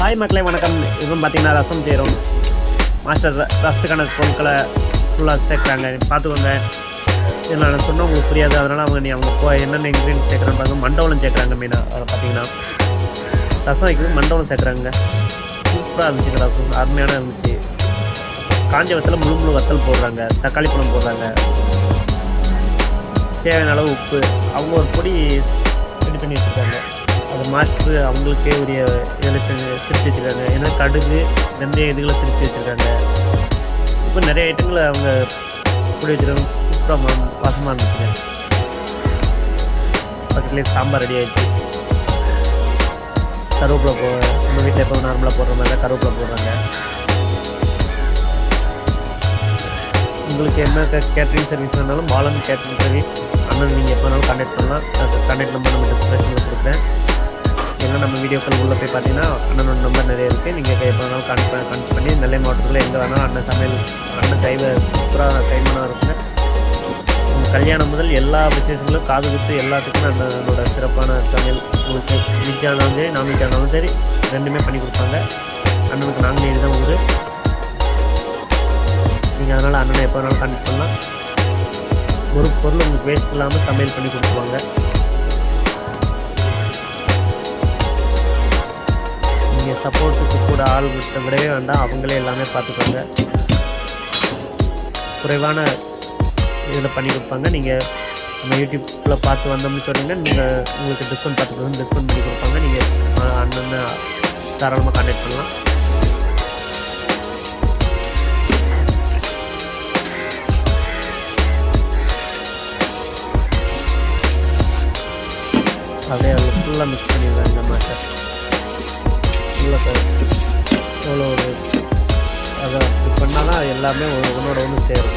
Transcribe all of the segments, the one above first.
Hi மக்களே வணக்கம். இப்போ பார்த்தீங்கன்னா ரசம் செய்கிறோம் மாஸ்டர் ர- ரசத்துக்கான பொருட்களை ஃபுல்லாக சேர்க்குறாங்க. பார்த்துக்கோங்க இதில் நான் சொன்னால் உங்களுக்கு புரியாது. அதனால் அவங்க நீ அவங்க போ என்னென்ன இன்க்ரீடியன்ஸ் சேர்க்குறாங்க பார்த்து மண்டவளம் சேர்க்குறாங்க மெயினாக அதை பார்த்தீங்கன்னா ரசம் வைக்கிறது மண்டவளம் சேர்க்குறாங்க. சூப்பராக இருந்துச்சு ரசம். அருமையான இருந்துச்சு. காஞ்ச வத்தல முழு முழு வத்தல் போடுறாங்க. தக்காளி பழம் போடுறாங்க. தேவையான அளவு உப்பு. அவங்க ஒரு பொடி ரெடி பண்ணி வச்சுருக்காங்க. அது மாஸ்டர் அவங்களுக்கே உரிய இதில் பிரித்து வச்சுருக்காங்க. ஏன்னா கடுகு வெந்தய இதுகளை பிரித்து வச்சுருக்காங்க. இப்போ நிறைய ஐட்டங்களை அவங்க பொடி வச்சுருக்காங்க. சூப்பராக வாசமாக இருந்துச்சுங்க. பக்கத்துலேயே சாம்பார் ரெடி ஆகிடுச்சு கருவேப்பிலை போ நம்ம வீட்டில் எப்போ நார்மலாக போடுற மாதிரி தான் கருவேப்பிலை போடுறாங்க. உங்களுக்கு என்ன கேட்ரிங் சர்வீஸ் வேணாலும் பாலன் கேட்ரிங் சர்வீஸ் அண்ணன் நீங்கள் எப்போ வேணாலும் கான்டாக்ட் பண்ணலாம். கண்டெக்ட் நம்பர் நம்ம டிஸ்கிரிப்ஷனில் கொடுக்குறேன். ஏன்னா நம்ம வீடியோக்கள் உள்ளே போய் பார்த்தீங்கன்னா அண்ணனோட நம்பர் நிறைய இருக்குது நீங்கள் எப்போ வேணாலும் கான்டாக்ட் கான்டாக்ட் பண்ணி நெல்லை மாவட்டத்தில் எங்கே வேணாலும் அண்ணன் சமையல் அண்ணன் கைவ சூப்பராக கைமனாக இருக்குங்க கல்யாணம் முதல் எல்லா விசேஷங்களும் காது குத்து எல்லாத்துக்கும் அண்ணனோட சிறப்பான சமையல் உங்களுக்கு வெஜ்ஜாக சரி நான்வெஜ்ஜாக சரி ரெண்டுமே பண்ணி கொடுப்பாங்க. அண்ணனுக்கு நாங்குநேரி தான் ஊர். நீங்கள் அதனால் அண்ணனை எப்போ வேணாலும் கான்டாக்ட் பண்ணலாம். ஒரு பொருள் உங்களுக்கு வேஸ்ட் இல்லாமல் சமையல் பண்ணி கொடுத்துருவாங்க. சப்போர்ட்டுக்கு கூட ஆள் விட்ட விடவே வேண்டாம். அவங்களே எல்லாமே பார்த்துக்கோங்க. குறைவான இதில் பண்ணி கொடுப்பாங்க. நீங்கள் நம்ம யூடியூப்பில் பார்த்து வந்தோம்னு சொன்னீங்கன்னா நீங்கள் உங்களுக்கு டிஸ்கவுண்ட் பார்த்து பர்சன்ட் டிஸ்கவுண்ட் பண்ணி கொடுப்பாங்க. நீங்கள் அண்ணனை தாராளமாக கான்டாக்ட் பண்ணலாம். அப்படியே அதில் ஃபுல்லாக மிக்ஸ் பண்ணிடுவேன் இந்த மாட்டை ஃபுல்லாக எவ்வளோ ஒரு அதை இது பண்ணால் தான் எல்லாமே உன்னோட ஒன்றோட ஒன்று சேரும்.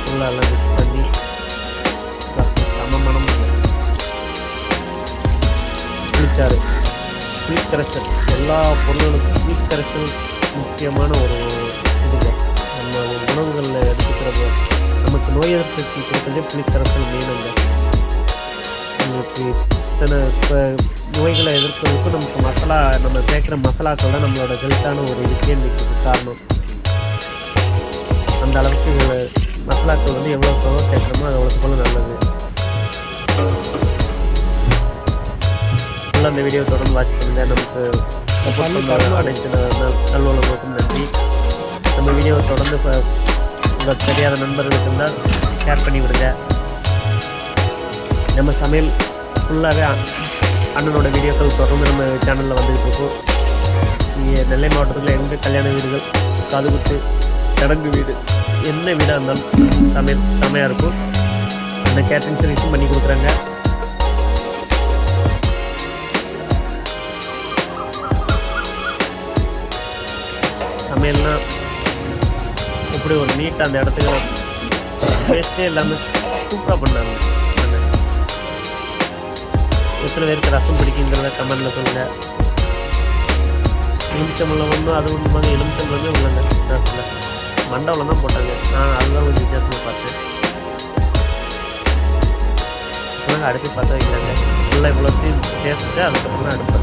ஃபுல்லாக எல்லாம் மிக்ஸ் பண்ணி ரசம் செம மனம் புளிச்சாறு ஸ்வீட் கரைசல் எல்லா பொருளுக்கும் ஸ்வீட் கரைசல் முக்கியமான ஒரு இதுங்க நம்ம உணவுகளில் எடுத்துக்கிறப்ப நமக்கு நோய் எதிர்ப்பு சக்தி கொடுக்கறதே புளிக் கரைசல் மெயினுங்க உங்களுக்கு இத்தனை இப்போ நோய்களை எதிர்க்கிறதுக்கு நமக்கு மசாலா நம்ம சேர்க்குற மசாலாக்கள் தான் நம்மளோட ஹெல்த்தான ஒரு இதுக்கே நிற்கிறது காரணம். அந்த அளவுக்கு மசாலாக்கள் வந்து எவ்வளோ எவ்வளோ சேர்க்குறோமோ அது அவ்வளோக்கு போல நல்லது. ஃபுல்லாக அந்த வீடியோ தொடர்ந்து வாட்ச் பண்ணுங்க. நமக்கு சப்போர்ட் பண்ண அனைத்து ந- நல்- நல்லுறவுகளுக்கும் நன்றி. நம்ம வீடியோவை தொடர்ந்து இப்போ உங்களுக்கு தெரியாத நண்பர்களுக்கு இருந்தால் ஷேர் பண்ணி விடுங்க. நம்ம சமையல் ஃபுல்லாகவே அண்ணனோட வீடியோக்கள் தொடர்ந்து நம்ம சேனலில் வந்துகிட்ருக்கோம் இங்கே நெல்லை மாவட்டத்தில் எங்கே கல்யாண வீடுகள் காதுகுத்து சடங்கு வீடு என்ன வீடாக இருந்தாலும் சமையல் செமையாக இருக்கும். அந்த கேட்டரிங் சர்வீஸும் பண்ணி கொடுக்குறாங்க. சமையல்னா இப்படி ஒரு நீட்டாக அந்த இடத்துக்கு வேஸ்ட்டே இல்லாமல் சூப்பராக பண்ணாங்க. எத்தனை பேருக்கு ரசம் பிடிக்குங்கிறத கமெண்டில் சொல்லுங்கள் எலுமிச்சம்பழம் ஒன்றும் அது ஒன்றுமாங்க எலுமிச்சம்பழமே உள்ளங்க ரசத்தில் மண்டபம் தான் போட்டாங்க. நான் அதுதான் கொஞ்சம் வித்தியாசமாக பார்த்தேன். இப்போதான் அடுத்து பார்த்து வைக்கிறாங்க ஃபுல்லாக இவ்வளோத்தையும் சேர்த்துட்டு அதுக்கப்புறம் தான் அடுப்பு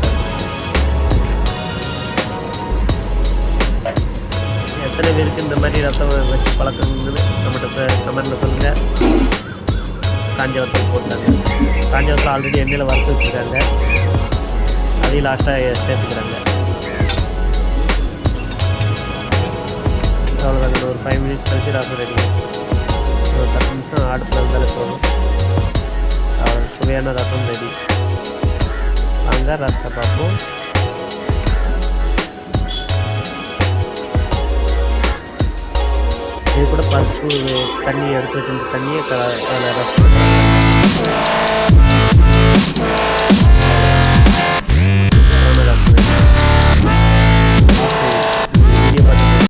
எத்தனை பேருக்கு இந்த மாதிரி ரசம் வச்சு பழக்கம்னு நம்மகிட்ட கமெண்டில் சொல்லுங்கள் காஞ்சவரத்தில் போட்டாங்க காஞ்ச ஆல்ரெடி எண்ணெயில் வறுத்து வச்சுருக்காங்க. அதையும் லாஸ்ட்டாக சேர்த்துக்கிறாங்க. அவ்வளோதாங்க ஒரு ஃபைவ் மினிட்ஸ் கழிச்சு ரசம் ரெடி ஒரு பத்து நிமிஷம் அடுப்பில் இருந்தாலே போதும். சுவையான ரசம் ரெடி வாங்க ரசத்தை பார்ப்போம். இது கூட பருப்பு தண்ணி எடுத்து வச்சுருந்த தண்ணியை க அதில்